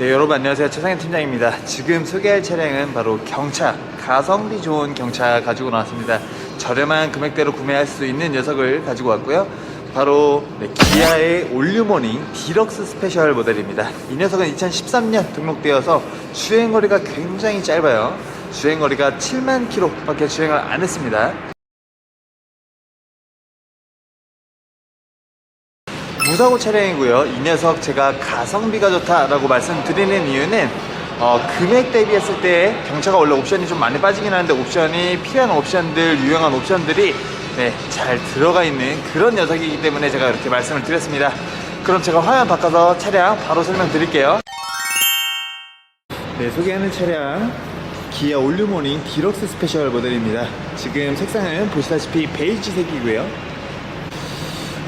여러분 안녕하세요. 최상현 팀장입니다. 지금 소개할 차량은 바로 경차 가성비 좋은 경차 가지고 나왔습니다. 저렴한 금액대로 구매할 수 있는 녀석을 가지고 왔고요. 바로 네, 기아의 올류모닝 디럭스 스페셜 모델입니다. 이 녀석은 2013년 등록되어서 주행거리가 굉장히 짧아요. 주행거리가 7만 킬로 밖에 주행을 안 했습니다 무사고 차량이고요. 이 녀석 제가 가성비가 좋다라고 말씀드리는 이유는 어, 금액 대비했을 때 경차가 원래 옵션이 좀 많이 빠지긴 하는데 옵션이 필요한 옵션들, 유용한 옵션들이 네, 잘 들어가 있는 그런 녀석이기 때문에 제가 이렇게 말씀을 드렸습니다. 그럼 제가 화면 바꿔서 차량 바로 설명드릴게요. 네, 소개하는 차량 기아 올류모닝 디럭스 스페셜 모델입니다. 지금 색상은 보시다시피 베이지색이고요.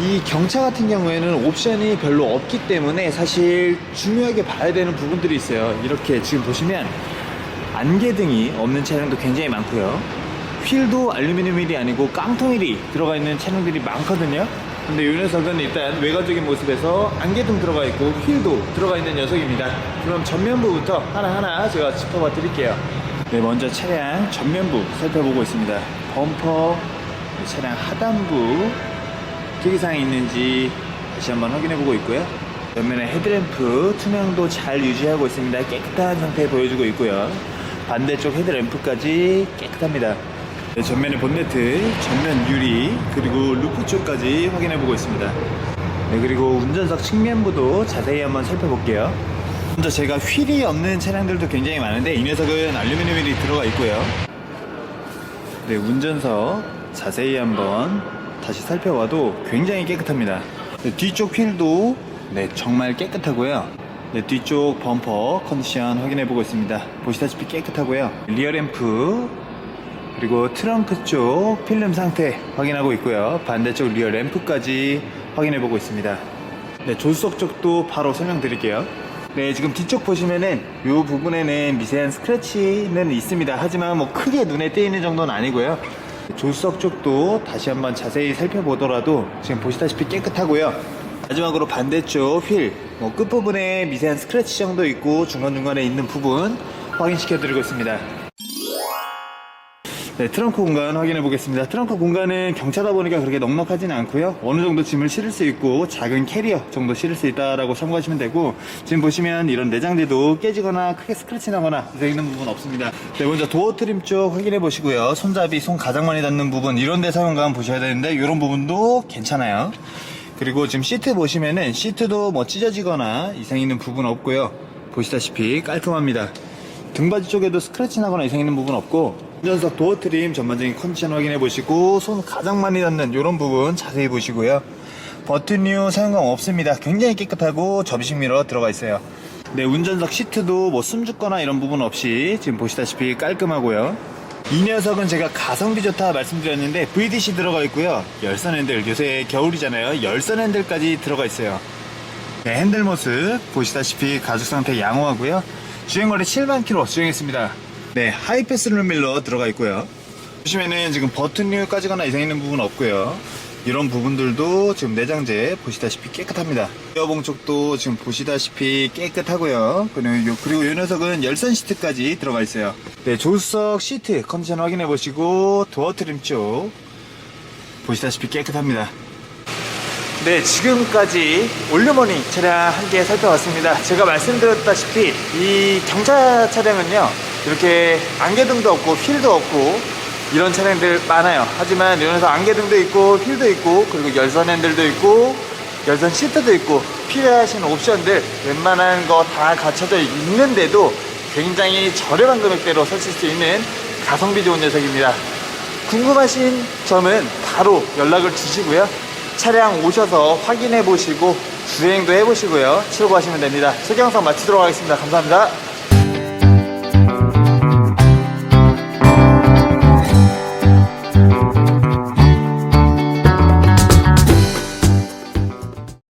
이 경차 같은 경우에는 옵션이 별로 없기 때문에 사실 중요하게 봐야 되는 부분들이 있어요. 이렇게 지금 보시면 안개등이 없는 차량도 굉장히 많고요. 휠도 알루미늄 휠이 아니고 깡통 휠이 들어가 있는 차량들이 많거든요. 근데 이 녀석은 일단 외관적인 모습에서 안개등 들어가 있고 휠도 들어가 있는 녀석입니다. 그럼 전면부부터 하나하나 제가 짚어봐 드릴게요. 네, 먼저 차량 전면부 살펴보고 있습니다. 범퍼, 차량 하단부, 특이사항이 있는지 다시 한번 확인해 보고 있고요. 옆면에 헤드램프 투명도 잘 유지하고 있습니다. 깨끗한 상태 보여주고 있고요. 반대쪽 헤드램프까지 깨끗합니다. 네, 전면에 본네트, 전면 유리, 그리고 루프 쪽까지 확인해 보고 있습니다. 네, 그리고 운전석 측면부도 자세히 한번 살펴볼게요. 먼저 제가 휠이 없는 차량들도 굉장히 많은데 이 녀석은 알루미늄 휠이 들어가 있고요. 네, 운전석 자세히 한번 다시 살펴봐도 굉장히 깨끗합니다. 네, 뒤쪽 휠도 네, 정말 깨끗하고요. 네, 뒤쪽 범퍼 컨디션 확인해 보고 있습니다. 보시다시피 깨끗하고요. 리어 램프 그리고 트렁크 쪽 필름 상태 확인하고 있고요. 반대쪽 리어 램프까지 확인해 보고 있습니다. 네, 조수석 쪽도 바로 설명드릴게요. 네, 지금 뒤쪽 보시면은 이 부분에는 미세한 스크래치는 있습니다. 하지만 뭐 크게 눈에 띄는 정도는 아니고요. 조수석 쪽도 다시 한번 자세히 살펴보더라도 지금 보시다시피 깨끗하고요. 마지막으로 반대쪽 휠, 뭐 끝부분에 미세한 스크래치 정도 있고 중간중간에 있는 부분 확인시켜 드리고 있습니다. 네, 트렁크 공간 확인해 보겠습니다. 트렁크 공간은 경차다 보니까 그렇게 넉넉하지는 않고요. 어느 정도 짐을 실을 수 있고 작은 캐리어 정도 실을 수 있다라고 참고하시면 되고 지금 보시면 이런 내장재도 깨지거나 크게 스크래치 나거나 되어 있는 부분 없습니다. 네, 먼저 도어 트림 쪽 확인해 보시고요. 손잡이, 손 가장 많이 닿는 부분 이런 데 사용감 보셔야 되는데 이런 부분도 괜찮아요. 그리고 지금 시트 보시면은 시트도 뭐 찢어지거나 이상 있는 부분 없고요. 보시다시피 깔끔합니다. 등받이 쪽에도 스크래치 나거나 이상 있는 부분 없고 운전석 도어 트림 전반적인 컨디션 확인해 보시고 손 가장 많이 닿는 이런 부분 자세히 보시고요. 버튼류 사용감 없습니다. 굉장히 깨끗하고 접이식 미러 들어가 있어요. 네 운전석 시트도 뭐 숨죽거나 이런 부분 없이 지금 보시다시피 깔끔하고요. 이 녀석은 제가 가성비 좋다 말씀드렸는데 VDC 들어가 있고요. 열선 핸들 요새 겨울이잖아요. 열선 핸들까지 들어가 있어요. 네, 핸들 모습 보시다시피 가죽 상태 양호하고요. 주행거리 7만 킬로 주행했습니다. 네, 하이패스 룸밀러 들어가 있고요. 보시면은 지금 버튼류 까지거나 이상 있는 부분 없고요. 이런 부분들도 지금 내장재 보시다시피 깨끗합니다. 이어봉 쪽도 지금 보시다시피 깨끗하고요. 그리고 요, 그리고 이 녀석은 열선 시트까지 들어가 있어요. 네, 조수석 시트 컨디션 확인해 보시고 도어 트림 쪽 보시다시피 깨끗합니다. 네, 지금까지 올류머니 차량 함께 살펴봤습니다. 제가 말씀드렸다시피 이 경차 차량은요, 이렇게 안개등도 없고 휠도 없고 이런 차량들 많아요. 하지만 이런에서 안개등도 있고 휠도 있고 그리고 열선 핸들도 있고 열선 시트도 있고 필요하신 옵션들 웬만한 거 다 갖춰져 있는데도 굉장히 저렴한 금액대로 사실 수 있는 가성비 좋은 녀석입니다. 궁금하신 점은 바로 연락을 주시고요. 차량 오셔서 확인해 보시고 주행도 해 보시고요. 출고하시면 됩니다. 소개 영상 마치도록 하겠습니다. 감사합니다.